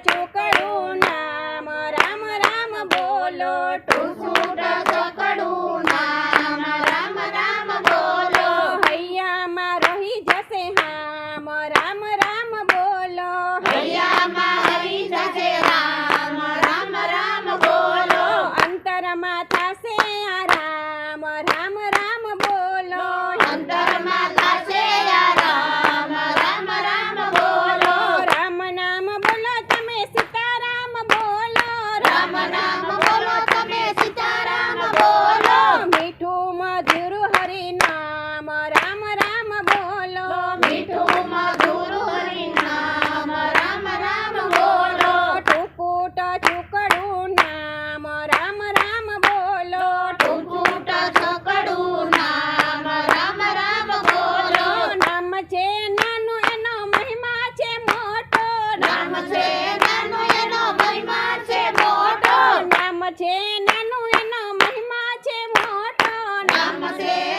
chuca. નાનું એનો છે મોટો નામ છે.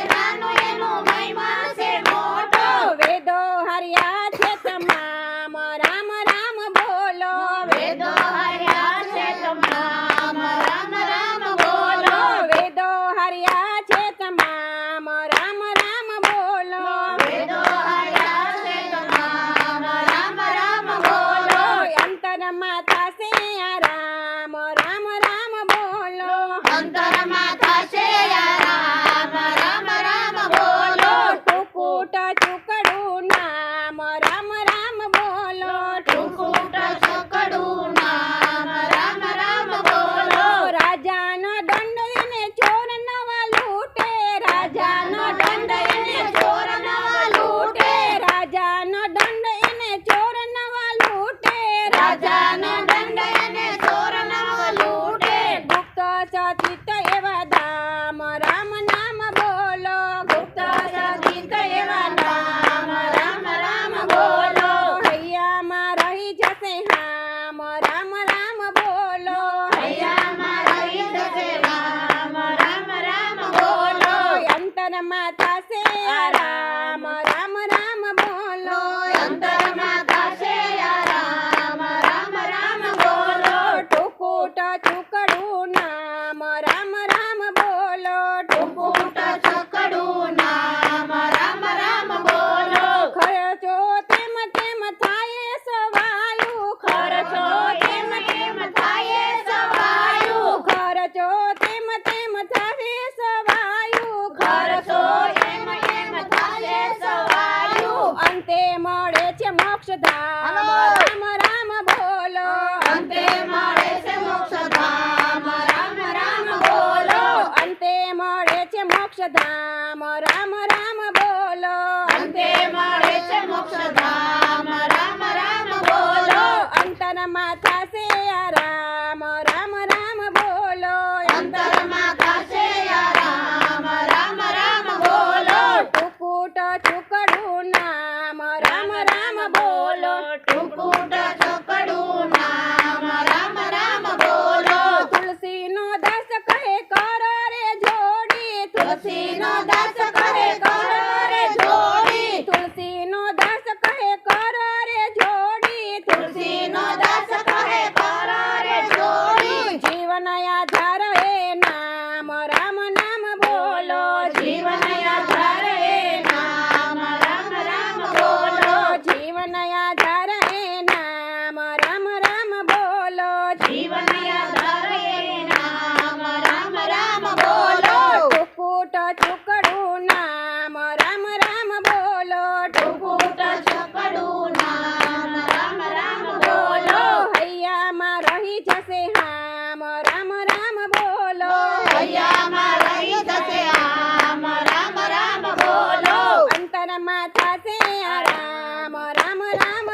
મળે છે મોક્ષ ધામ રામ રામ બોલો. અંતે મળે છે મોક્ષ ધામ રામ રામ બોલો. અંતે મળે છે મોક્ષ ધામ રામ રામ બોલો. અંતે મળે છે મોક્ષ ધામ રામ રામ બોલો. અંતર માથા સે રામ. રામ રામ બોલો. અંતર માથા સે રામ. રામ રામ બોલો. ટુકુટ ટુકડ casino, that's a casino. થશે હામ રામ રામ બોલો. હૈયામાં રહી થશે રામ રામ રામ